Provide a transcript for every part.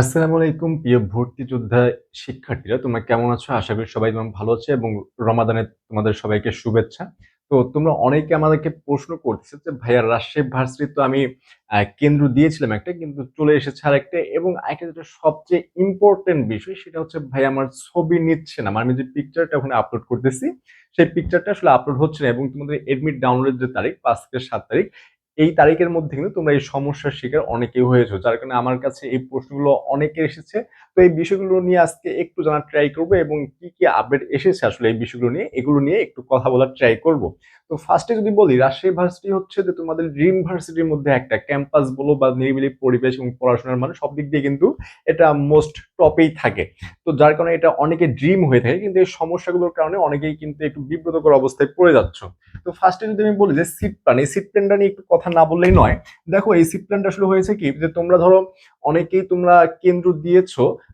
আসসালামু আলাইকুম, প্রিয় ভর্তি যোদ্ধা শিক্ষার্থীরা। তোমরা কেমন আছো? আশা করি সবাই তোমার ভালো আছে এবং রমাদানে তোমাদের সবাইকে শুভেচ্ছা। তো তোমরা অনেকে আমাদেরকে প্রশ্ন করতেছে যে, ভাইয়া, রাজশাহী ভার্সিটি তো আমি কেন্দ্র দিয়েছিলাম একটা, কিন্তু চলে এসেছে আর একটা এবং একটা যেটা সবচেয়ে ইম্পর্টেন্ট বিষয়, সেটা হচ্ছে ভাই আমার ছবি নিচ্ছে না। মানে আমি যে পিকচারটা ওখানে আপলোড করতেছি, সেই পিকচারটা আসলে আপলোড হচ্ছে না এবং তোমাদের এডমিট ডাউনলোডের যে তারিখ, পাঁচ থেকে সাত তারিখ এই তারিখের মধ্যে কিন্তু তোমরা এই সমস্যার শিকার অনেকেই হয়েছো। যার কারণে আমার কাছে এই প্রশ্নগুলো অনেকে এসেছে। তো এই বিষয়গুলো নিয়ে আজকে একটু জানার ট্রাই করব এবং কি কি আপডেট এসেছে আসলে এই বিষয়গুলো নিয়ে, এগুলো নিয়ে একটু কথা বলার ট্রাই করব। তো ফার্স্টে যদি বলি, রাজশাহী ভার্সিটি হচ্ছে যে তোমাদের ড্রিম ভার্সিটির মধ্যে একটা। ক্যাম্পাস বলো বা নিরিবিলি পরিবেশ এবং পড়াশোনার মানে সব দিক দিয়ে কিন্তু এটা মোস্ট টপেই থাকে। তো যার কারণে এটা অনেকে ড্রিম হয়ে থাকে, কিন্তু এই সমস্যাগুলোর কারণে অনেকেই কিন্তু একটু বিব্রতকর অবস্থায় পড়ে যাচ্ছ। তো ফার্স্টে যদি আমি বলি যে সিট প্ল্যান এই সিট প্ল্যানটা নিয়ে একটু কথা না বললেই নয়। দেখো, এই সিট প্ল্যানটা আসলে হয়েছে কি যে তোমরা ধরো অনেকেই তোমরা কেন্দ্র দিয়েছ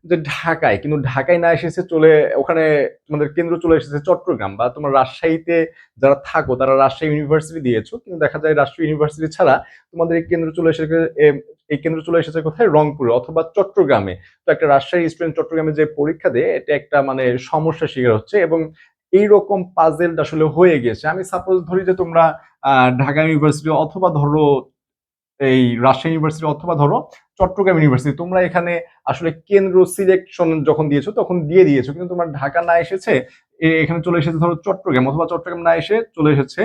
যে ঢাকায়, কিন্তু ঢাকায় না এসেছে চলে, ওখানে তোমাদের কেন্দ্র চলে এসেছে চট্টগ্রাম বা তোমরা রাজশাহীতে যারা থাকো, তারা রাজশাহী ইউনিভার্সিটি দিয়েছ, কিন্তু দেখা যায় রাজশাহী ইউনিভার্সিটি ছাড়া তোমাদের কেন্দ্র চলে এসেছে এই কেন্দ্র চলে এসেছে কোথায়? রংপুরে অথবা চট্টগ্রামে। তো একটা রাজশাহী স্টুডেন্ট চট্টগ্রামে যে পরীক্ষা দেয়, এটা একটা মানে সমস্যার শিকার হচ্ছে এবং এইরকম পাজেল আসলে হয়ে গেছে। আমি সাপোজ ধরি যে তোমরা ঢাকা ইউনিভার্সিটি অথবা ধরো এই রাজশাহী ইউনিভার্সিটি অথবা ধরো চট্টগ্রাম ইউনিভার্সিটি তোমরা এখানে আসলে কেন্দ্র সিলেকশন যখন দিয়েছ, তখন দিয়ে দিয়েছ। কিন্তু তোমার ঢাকা না এসেছে এখানে চলে এসেছে ধরো চট্টগ্রাম, অথবা চট্টগ্রাম না এসে চলে এসেছে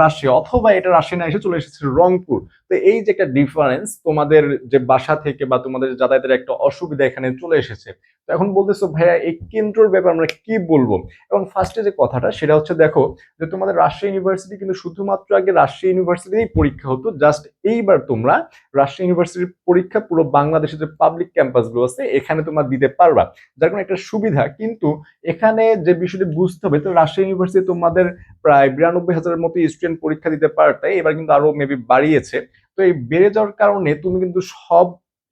রাশিয়া, অথবা এটা রাশিয়া না এসে চলে এসেছে রংপুর। তো এই যে একটা ডিফারেন্স তোমাদের যে বাসা থেকে বা তোমাদের যাতায়াতের একটা অসুবিধা এখানে চলে এসেছে। এখন বলতেছো, ভাইয়া, এই কেন্দ্রর ব্যাপারে আমরা কি বলব? এবং ফার্স্টে যে কথাটা, সেটা হচ্ছে, দেখো, যে তোমাদের রাজশাহী ইউনিভার্সিটি কিন্তু শুধুমাত্র আগে রাজশাহী ইউনিভার্সিটিতেই পরীক্ষা হতো জাস্ট এইবার তোমরা রাজশাহী ইউনিভার্সিটির পরীক্ষা পুরো বাংলাদেশের যে পাবলিক ক্যাম্পাসগুলো আছে, এখানে তোমরা দিতে পারবা। যার কোনো একটা সুবিধা, কিন্তু এখানে যে বিষয়টি বুঝতে হবে, তো রাজশাহী ইউনিভার্সিটি তোমাদের প্রায় বিরানব্বই হাজারের মতো স্টুডেন্ট পরীক্ষা দিতে পারতে, এবার কিন্তু আরও মেবি বাড়িয়েছে। তো এই বেড়ে যাওয়ার কারণে তুমি কিন্তু সব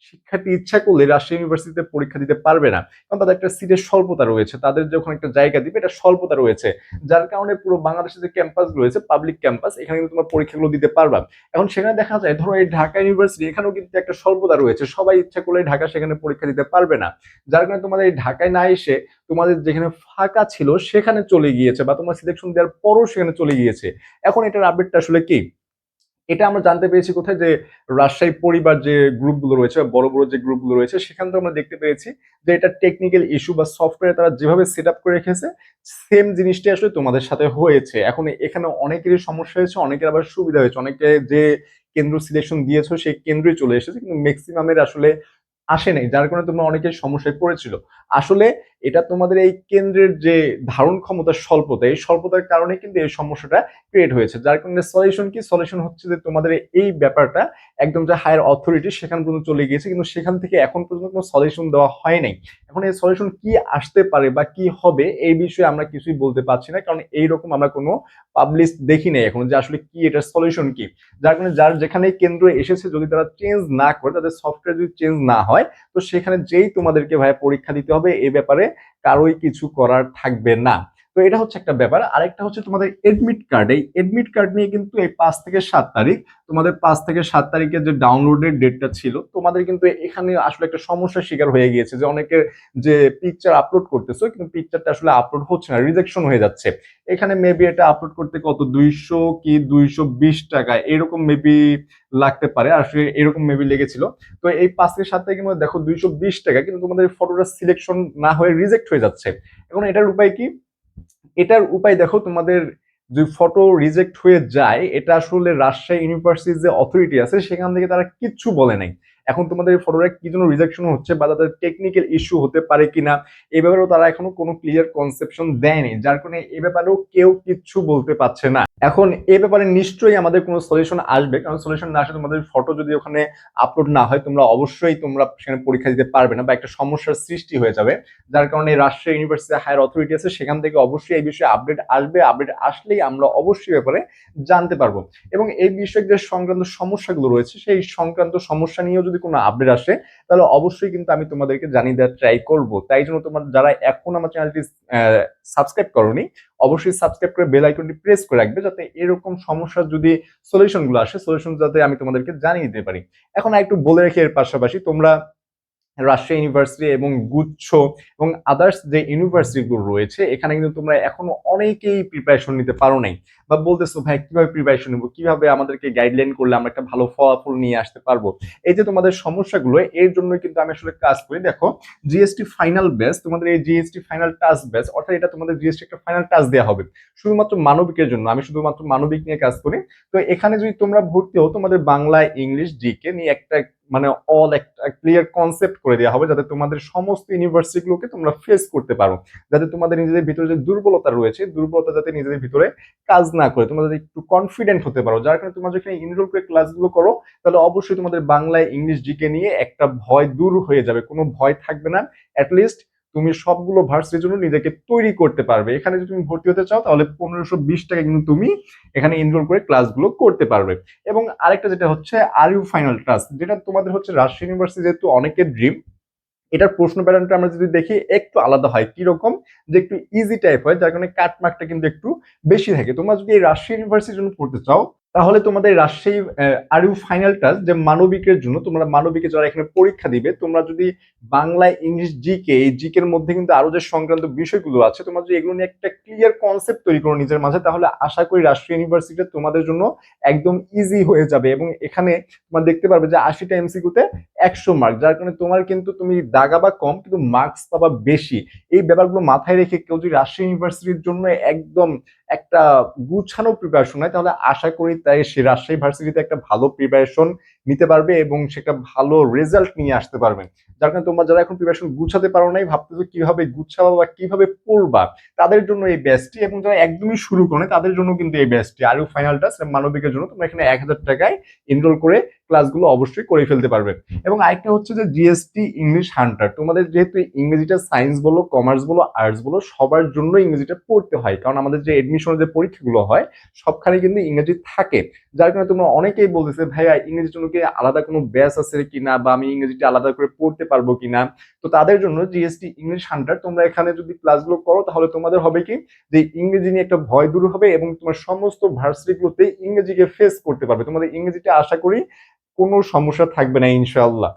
শিক্ষার্থী ইচ্ছা করলে রাজশাহী ইউনিভার্সিটিতে পরীক্ষা দিতে পারবে না। কারণ তাদের একটা সিটের স্বল্পতা রয়েছে। তাদের যখন একটা জায়গা দিবে, এটা স্বল্পতা রয়েছে। যার কারণে পুরো বাংলাদেশের যে ক্যাম্পাস রয়েছে পাবলিক ক্যাম্পাস এখানে কিন্তু তোমার পরীক্ষাগুলো দিতে পারবা। এখন সেখানে দেখা যায়, ধরো এই ঢাকা ইউনিভার্সিটি এখানেও কিন্তু একটা স্বল্পতা রয়েছে। সবাই ইচ্ছা করলে ঢাকা সেখানে পরীক্ষা দিতে পারবে না। যার কারণে তোমাদের এই ঢাকায় না এসে তোমাদের যেখানে ফাঁকা ছিল, সেখানে চলে গিয়েছে বা তোমার সিলেকশন দেওয়ার পরও সেখানে চলে গিয়েছে। এখন এটার আপডেটটা আসলে কি? এটা আমরা জানতে পেরেছি কোথায় যে রাজশাহী পরিবার যে গ্রুপগুলো রয়েছে বা বড় বড় যে গ্রুপগুলো রয়েছে, সেখান থেকে আমরা দেখতে পেরেছি যে এটা টেকনিক্যাল ইস্যু বা সফটওয়্যার তারা যেভাবে সেট আপ করে রেখেছে সেম জিনিসটাই আসলে তোমাদের সাথে হয়েছে। এখন এখানে অনেকেরই সমস্যা হয়েছে, অনেকের আবার সুবিধা হয়েছে। অনেকে যে কেন্দ্র সিলেকশন দিয়েছ, সেই কেন্দ্রই চলে এসেছে, কিন্তু ম্যাক্সিমামের আসলে আসে নাই। যার কারণে তোমরা অনেকের সমস্যায় পড়েছিল। আসলে এটা তোমাদের এই কেন্দ্রের যে ধারণ ক্ষমতার স্বল্পতা, এই স্বল্পতার কারণে কিন্তু এই সমস্যাটা ক্রিয়েট হয়েছে। যার কারণে সলিউশন কি? সলিউশন হচ্ছে যে তোমাদের এই ব্যাপারটা একদম যে হায়ার অথরিটি সেখান পর্যন্ত চলে গিয়েছে, কিন্তু সেখান থেকে এখন পর্যন্ত কোনো সলিউশন দেওয়া হয় নাই। এখন এই সলিউশন কি আসতে পারে বা কি হবে, এই বিষয়ে আমরা কিছুই বলতে পারছি না, কারণ এইরকম আমরা কোনো পাবলিশ দেখি নাই এখন যে আসলে কি এটার সলিউশন কি। যার কারণে যার যেখানে কেন্দ্র এসেছে, যদি তারা চেঞ্জ না করে, তাদের সফটওয়্যার যদি চেঞ্জ না হয়, তো সেখানে যেই তোমাদেরকে ভাই পরীক্ষা দিতে হবে এই ব্যাপারে কারোই কিছু করার থাকবে না। তো এটা হচ্ছে একটা ব্যাপার। আরেকটা হচ্ছে তোমাদের এডমিট কার্ড এই এডমিট কার্ড নিয়ে কিন্তু এই পাঁচ থেকে সাত তারিখ, তোমাদের পাঁচ থেকে সাত তারিখের যে ডাউনলোডের ডেটটা ছিল, তোমাদের কিন্তু এখানে আসলে একটা সমস্যার শিকার হয়ে গিয়েছে যে অনেকের যে পিকচার আপলোড করতেছো, কিন্তু পিকচারটা আসলে আপলোড হচ্ছে না রিজেকশন হয়ে যাচ্ছে। এখানে মেবি এটা আপলোড করতে কত? দুইশো কি? দুইশো বিশ টাকা। এরকম মেবি লাগতে পারে। আসলে এরকম মেবি লেগেছিল। তো এই পাঁচ থেকে সাত তারিখের মধ্যে দেখো দুইশো বিশ টাকা, কিন্তু তোমাদের ফটোটা সিলেকশন না হয়ে রিজেক্ট হয়ে যাচ্ছে। এখন এটার উপায় কি? এটার উপায় দেখো, তোমাদের যে ফটো রিজেক্ট হয়ে যায়, এটা আসলে রাজশাহী ইউনিভার্সিটির যে অথরিটি আছে, সেখান থেকে তারা কিচ্ছু বলে নাই। এখন তোমাদের ফটোটা কি জন্য রিজেকশন হচ্ছে বা তাদের টেকনিক্যাল ইস্যু হতে পারে কিনা, এ ব্যাপারেও তারা এখনও কোনো ক্লিয়ার কনসেপশন দেয়নি, যার কারণে এ ব্যাপারেও কেউ কিচ্ছু বলতে পারছে না। এখন এ ব্যাপারে নিশ্চয়ই আমাদের কোনো সলিউশন আসবে, কারণ সলিউশন না আসলে তোমাদের ফটো যদি ওখানে আপলোড না হয়, তোমরা অবশ্যই তোমরা সেখানে পরীক্ষা দিতে পারবে না বা একটা সমস্যার সৃষ্টি হয়ে যাবে। যার কারণে রাষ্ট্রীয় ইউনিভার্সিটি হায়ার অথরিটি আছে, সেখান থেকে অবশ্যই এই বিষয়ে আপডেট আসবে। আপডেট আসলেই আমরা অবশ্যই ব্যাপারে জানতে পারব। এবং এই বিষয়ে যে সংক্রান্ত সমস্যাগুলো রয়েছে, সেই সংক্রান্ত সমস্যা নিয়েও যদি কোনো আপডেট আসে, তাহলে অবশ্যই কিন্তু আমি তোমাদেরকে জানিয়ে দেওয়ার ট্রাই করব। তাই জন্য তোমার যারা এখন আমার চ্যানেলটি সাবস্ক্রাইব করনি অবশ্যই সাবস্ক্রাইব করে বেল আইকনটি প্রেস করে রাখবে যাতে এরকম সমস্যার যদি সলিউশনগুলো আসে সলিউশন যাতে আমি তোমাদেরকে জানিয়ে দিতে পারি। এখন একটু বলে রেখে এর পাশাপাশি, তোমরা রাজশাহী ইউনিভার্সিটি এবং গুচ্ছ এবং আদার্স যে ইউনিভার্সিটিগুলো রয়েছে, এখানে কিন্তু তোমরা এখনও অনেকেই প্রিপারেশন নিতে পারো নাই। বা বলতেছো, ভাই, কীভাবে প্রিপারেশন নেব? কীভাবে আমাদেরকে গাইডলাইন করলে আমরা একটা ভালো ফলাফল নিয়ে আসতে পারব? এই যে তোমাদের সমস্যাগুলো, এর জন্য কিন্তু আমি আসলে কাজ করি, দেখো জিএসটি ফাইনাল ব্যাচ তোমাদের এই জিএসটি ফাইনাল টাচ ব্যাচ অর্থাৎ এটা তোমাদের জিএসটি একটা ফাইনাল টাচ দেওয়া হবে। শুধুমাত্র মানবিকের জন্য, আমি শুধুমাত্র মানবিক নিয়ে কাজ করি। তো এখানে যদি তোমরা ভর্তি হও, তোমাদের বাংলা, ইংলিশ জিকে নিয়ে একটা মানে অল একটা ক্লিয়ার কনসেপ্ট করে দেওয়া হবে যাতে তোমাদের সমস্ত ইউনিভার্সিটিগুলোকে তোমরা ফেস করতে পারো। যাতে তোমাদের নিজেদের ভিতরে যে দুর্বলতা রয়েছে, দুর্বলতা যাতে নিজেদের ভিতরে কাজ না করে, তোমরা যাতে একটু কনফিডেন্ট হতে পারো। যার কারণে তোমরা যখন ইনরোল করে ক্লাসগুলো করো, তাহলে অবশ্যই তোমাদের বাংলায় ইংলিশ জিকে নিয়ে একটা ভয় দূর হয়ে যাবে। কোনো ভয় থাকবে না অ্যাটলিস্ট তুমি সবগুলো ভার্সিটির জন্য নিজেকে তৈরি করতে পারবে। এখানে যদি তুমি ভর্তি হতে চাও, তাহলে পনেরোশো বিশ টাকা কিন্তু তুমি এখানে এনরোল করে ক্লাসগুলো করতে পারবে। এবং আরেকটা যেটা হচ্ছে আর ইউ ফাইনাল টাস্ক যেটা তোমাদের হচ্ছে রাজশাহী ইউনিভার্সিটি যেহেতু অনেকের ড্রিম এটার প্রশ্ন প্যাটার্নটা আমরা যদি দেখি, একটু আলাদা হয়। কীরকম? যে একটু ইজি টাইপ হয়, যার কারণে কাট মার্কটা কিন্তু একটু বেশি থাকে। তোমরা যদি এই রাজশাহী ইউনিভার্সিটির জন্য পড়তে চাও তাহলে তোমাদের Rajshahi R U final touch যে মানবিকের জন্য, তোমরা মানবিকে যারা এখানে পরীক্ষা দিবে, তোমরা যদি বাংলা, ইংলিশ জিকে এই জিকের মধ্যে কিন্তু আরও যে সংক্রান্ত বিষয়গুলো আছে, তোমরা যদি এগুলো নিয়ে একটা ক্লিয়ার কনসেপ্ট তৈরি করো নিজের মাঝে, তাহলে আশা করি রাষ্ট্রীয় ইউনিভার্সিটি তোমাদের জন্য একদম ইজি হয়ে যাবে এবং এখানে তোমরা দেখতে পারবে যে আশিটা এমসিকিউতে একশো মার্ক যার কারণে তোমার কিন্তু তুমি দাগা বা কম, কিন্তু মার্কস পাবা বেশি। এই ব্যাপারগুলো মাথায় রেখে কেউ যদি রাজশাহী ইউনিভার্সিটির জন্য একদম একটা গুছানো প্রিপারেশন হয়, তাহলে আশা করি তাই সে রাজশাহী ভার্সিটিতে একটা ভালো প্রিপারেশন নিতে পারবে এবং সেটা ভালো রেজাল্ট নিয়ে আসতে পারবে। যার কারণে তোমরা যারা এখন প্রিপারেশন গুছাতে পারো নাই, ভাবতেছো কীভাবে গুছাবা বা কীভাবে পড়বা, তাদের জন্য এই ব্যাচটি এবং যারা একদমই শুরু করে তাদের জন্য কিন্তু এই ব্যাচটি আরও ফাইনালটা মানবিকের জন্য, তোমরা এখানে এক হাজার টাকায় এনরোল করে ক্লাসগুলো অবশ্যই করে ফেলতে পারবে এবং আরেকটা হচ্ছে যে জিএসটি ইংলিশ হান্টার তোমাদের যেহেতু ইংরেজিটা সায়েন্স বলো কমার্স বলো আর্টস বলো সবার জন্য ইংরেজিটা পড়তে হয়। কারণ আমাদের যে এডমিশনের যে পরীক্ষাগুলো হয় সবখানে কিন্তু ইংরেজি থাকে। যার কারণে তোমরা অনেকেই বলতেছে ভাইয়া ইংরেজির জন্য কি আলাদা কোনো ব্যাস আছে কিনা বা আমি ইংরেজিটা আলাদা করে পড়তে পারব কিনা? তো তাদের জন্য জিএসটি ইংলিশ হান্টার তোমরা এখানে যদি ক্লাসগুলো করো তাহলে তোমাদের হবে কি? যে ইংরেজি নিয়ে একটা ভয় দূর হবে এবং তোমার সমস্ত ভার্সিটিগুলোতে ইংরেজিকে ফেস করতে পারবে। তোমাদের ইংরেজিটা আশা করি কোনো সমস্যা থাকবে না ইনশাল্লাহ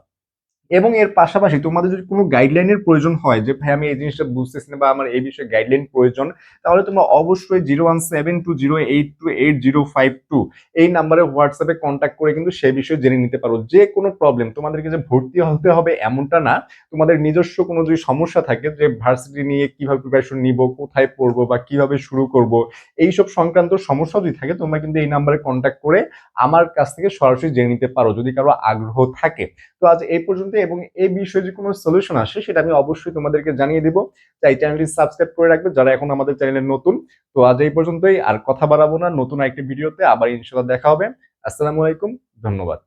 এবং এর পাশাপাশি তোমাদের যদি কোনো গাইডলাইনের প্রয়োজন হয় যে, ভাই, আমি এই জিনিসটা বুঝতেছি না বা আমার এই বিষয়ে গাইডলাইন প্রয়োজন, তাহলে তোমরা অবশ্যই zero one seven two zero eight two eight zero five two এই নাম্বারে হোয়াটসঅ্যাপে কন্ট্যাক্ট করে কিন্তু সেই বিষয়ে জেনে নিতে পারো। যে কোনো প্রবলেম তোমাদেরকে যে ভর্তি হতে হবে এমনটা না, তোমাদের নিজস্ব কোনো যদি সমস্যা থাকে যে, ভার্সিটি নিয়ে কীভাবে প্রিপারেশন নিব, কোথায় পড়ব বা কীভাবে শুরু করব, এইসব সংক্রান্ত সমস্যা যদি থাকে, তোমরা কিন্তু এই নাম্বারে কন্ট্যাক্ট করে আমার কাছ থেকে সরাসরি জেনে নিতে পারো যদি কারও আগ্রহ থাকে। তো আজ এই পর্যন্ত এবং এই বিষয়ে যে কোনো সলিউশন আসে, সেটা আমি অবশ্যই তোমাদেরকে জানিয়ে দিব। তাই চ্যানেলটি সাবস্ক্রাইব করে রাখবে যারা এখন আমাদের চ্যানেলে নতুন। তো আজ এই পর্যন্তই, আর কথা বাড়াবো না। নতুন আরেকটি ভিডিওতে আবার ইনশাল্লাহ দেখা হবে। আসসালামু আলাইকুম, ধন্যবাদ।